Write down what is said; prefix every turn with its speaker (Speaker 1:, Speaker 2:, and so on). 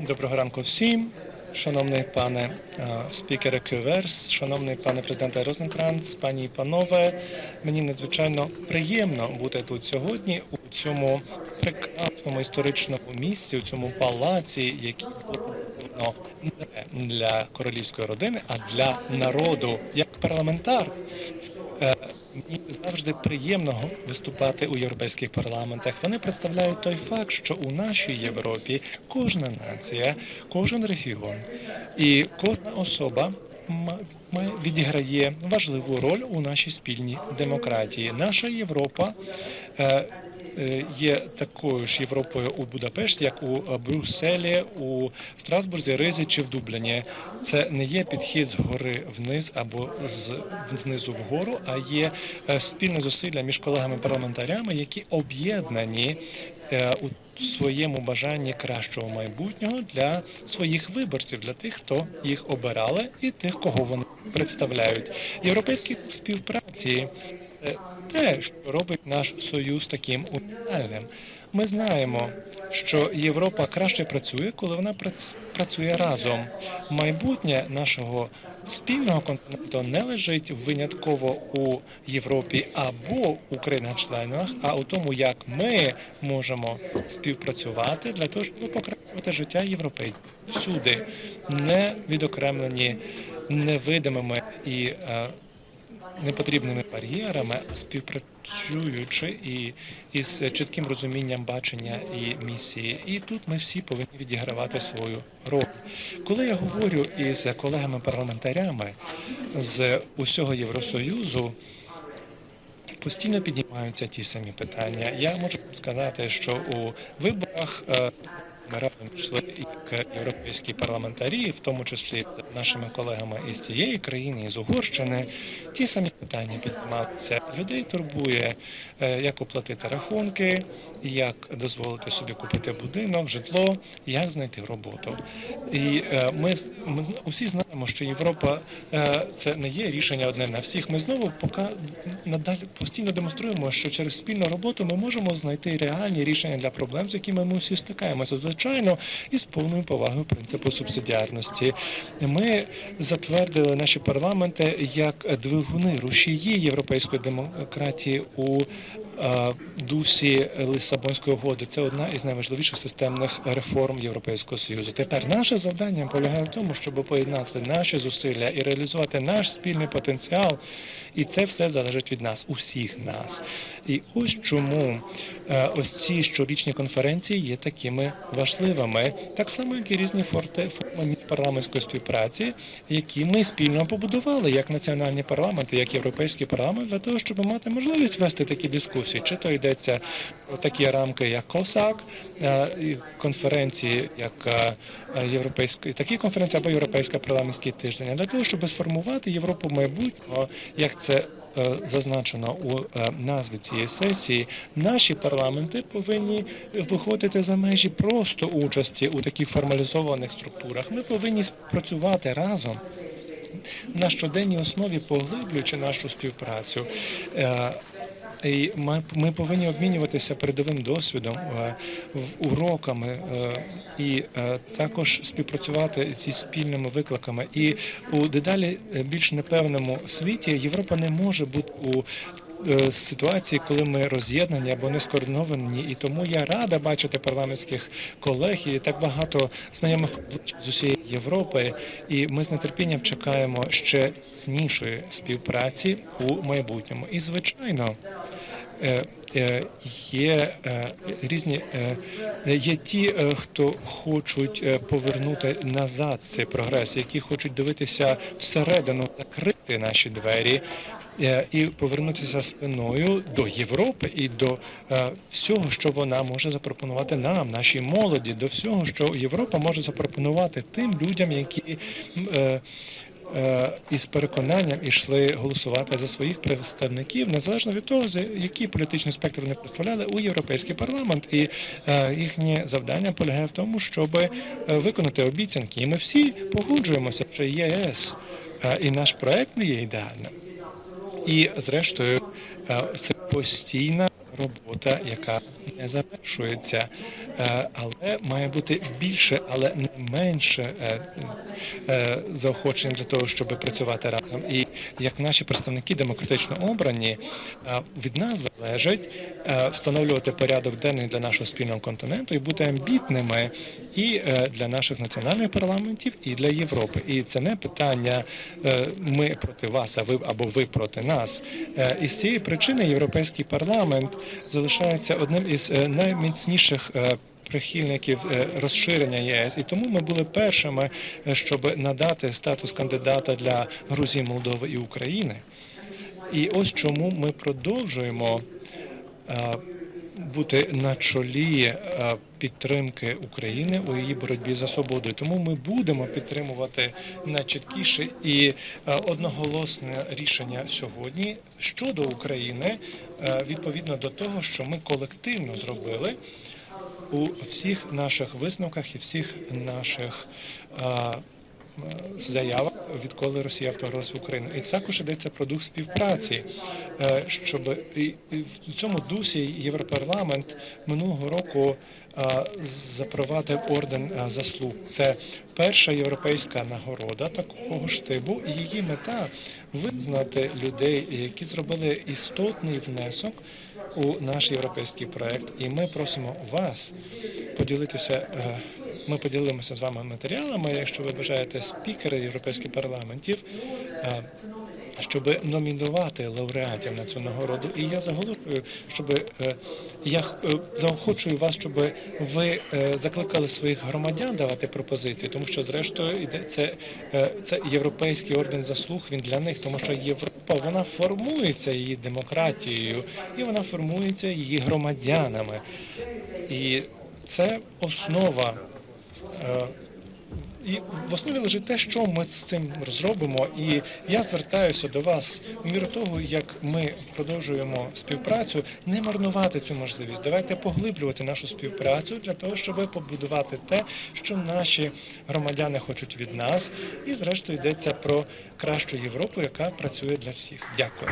Speaker 1: Доброго ранку всім. Шановний пане е, спікере Кюверс, шановний пане президенте Рознекранц, пані і панове, мені надзвичайно приємно бути тут сьогодні у цьому прекрасному історичному місці, у цьому палаці, який не для королівської родини, а для народу. Як парламентар Е, Мені завжди приємно виступати у європейських парламентах. Вони представляють той факт, що у нашій Європі кожна нація, кожен регіон і кожна особа відіграє важливу роль у нашій спільній демократії. Наша Європа. Е, Є такою ж Європою у Будапешті, як у е, Брюсселі, у Страсбурзі, Ризі чи в Дубліні. Це не є підхід згори вниз або з знизу вгору, а є е, спільне зусилля між колегами-парламентарями, які об'єднані у своєму бажанні кращого майбутнього для своїх виборців, для тих, хто їх обирали, і тих, кого вони представляють. Європейські співпраці це те, що робить наш союз таким унікальним. Ми знаємо, що Європа краще працює, коли вона працює разом. Майбутнє нашого спільного континенту не лежить винятково у Європі або у країнах-членах, а у тому, як ми можемо співпрацювати для того, щоб покращувати життя європейців. Всюди, не відокремлені невидимими і е, непотрібними бар'єрами, співпрацюючи і із чітким розумінням бачення і місії. І тут ми всі повинні відігравати свою роль. Коли я говорю із колегами-парламентарями з усього Євросоюзу. Постійно піднімаються ті самі питання. Я можу сказати, що у виборах е, ми разом йшли як європейські парламентарі, в тому числі нашими колегами із цієї країни, із Угорщини, ті самі питання піднімалися. Людей турбує, е, як оплатити рахунки, як дозволити собі купити будинок, житло, як знайти роботу. І е, ми, ми усі знаємо, що Європа е, це не є рішення одне на всіх. Ми знову поки надалі постійно демонструємо, що через спільну роботу ми можемо знайти реальні рішення для проблем, з якими ми всі стикаємося. Звичайно, і з повною повагою принципу субсидіарності. Ми затвердили наші парламенти як двигуни рушії європейської демократії у е, дусі Лисабонської угоди. Це одна із найважливіших системних реформ Європейського союзу. Тепер наше завдання полягає в тому, щоб поєднати наші зусилля і реалізувати наш спільний потенціал. І це все залежить від нас, усіх нас. І ось чому е, ось ці щорічні конференції є такими важливими, так само як і різні форми парламентської співпраці, які ми спільно побудували, як національні парламенти, як європейський парламент, для того, щоб мати можливість вести такі дискусії. Чи то йдеться про такі рамки, як КОСАК, е, конференції, як е, е, такі конференції або європейська парламентський тиждень, для того, щоб сформувати Європу майбутнього, як це зазначено у е, назві цієї сесії, наші парламенти повинні виходити за межі просто участі у таких формалізованих структурах. Ми повинні працювати разом на щоденній основі, поглиблюючи нашу співпрацю. І ми, повинні обмінюватися передовим досвідом, е, уроками е, і е, також співпрацювати зі спільними викликами. І у дедалі більш непевному світі Європа не може бути у ситуації, коли ми роз'єднані або не скоординовані, і тому я рада бачити парламентських колег і так багато знайомих з усієї Європи. І ми з нетерпінням чекаємо ще цнішої співпраці у майбутньому. І звичайно. е, е, Є е, різні е, є ті, е, хто хочуть е, повернути назад цей прогрес, які хочуть дивитися всередину, закрити наші двері е, і повернутися спиною до Європи і до е, всього, що вона може запропонувати нам, нашій молоді, до всього, що Європа може запропонувати тим людям, які е, е, із переконанням ішли голосувати за своїх представників, незалежно від того, за який політичний спектр вони представляли у європейський парламент. І е, їхнє завдання полягає в тому, щоб е, виконати обіцянки. І ми всі погоджуємося, що ЄС е, і наш проект не є ідеальним. І зрештою, е, це постійна робота, яка не завершується, Е, але має бути більше, але не менше е, е, для того, щоб працювати разом. І як наші представники демократично обрані, від нас залежить встановлювати порядок денний для нашого спільного континенту і бути амбітними і для наших національних парламентів, і для Європи. І це не питання ми проти вас, а ви або ви проти нас. І з цієї причини європейський парламент залишається одним із е, найміцніших. е, Прихильників е, розширення ЄС, і тому ми були першими, щоб надати статус кандидата для Грузії, Молдови і України. І ось чому ми продовжуємо бути на чолі е, підтримки України у її боротьбі за свободу. Тому ми будемо підтримувати найчіткіше і е, одноголосне рішення сьогодні щодо України е, відповідно до того, що ми колективно зробили у всіх наших висновках і всіх наших а, е, заявах, відколи Росія вторглася в Україну. І також йдеться про дух співпраці, е, щоб в цьому дусі Європарламент минулого року запровадив орден заслуг. Це перша європейська нагорода такого штибу, і її мета визнати людей, які зробили істотний внесок у наш європейський проект. І ми просимо вас поділитися. Ми поділимося з вами матеріалами, якщо ви бажаєте спікери європейських парламентів. е, Щоб номінувати лауреатів на цю нагороду, і я заголошую, щоб е, я е, заохочую вас, щоб ви закликали своїх громадян давати пропозиції, тому що зрештою іде це, це європейський орден заслуг. Він для них, тому що Європа вона формується її демократією, і вона формується її громадянами. І це основа. Е, І в основі лежить те, що ми з цим зробимо. І я звертаюся до вас у міру того, як ми продовжуємо співпрацю, не марнувати цю можливість. Давайте поглиблювати нашу співпрацю для того, щоб побудувати те, що наші громадяни хочуть від нас. І зрештою йдеться про кращу Європу, яка працює для всіх. Дякую.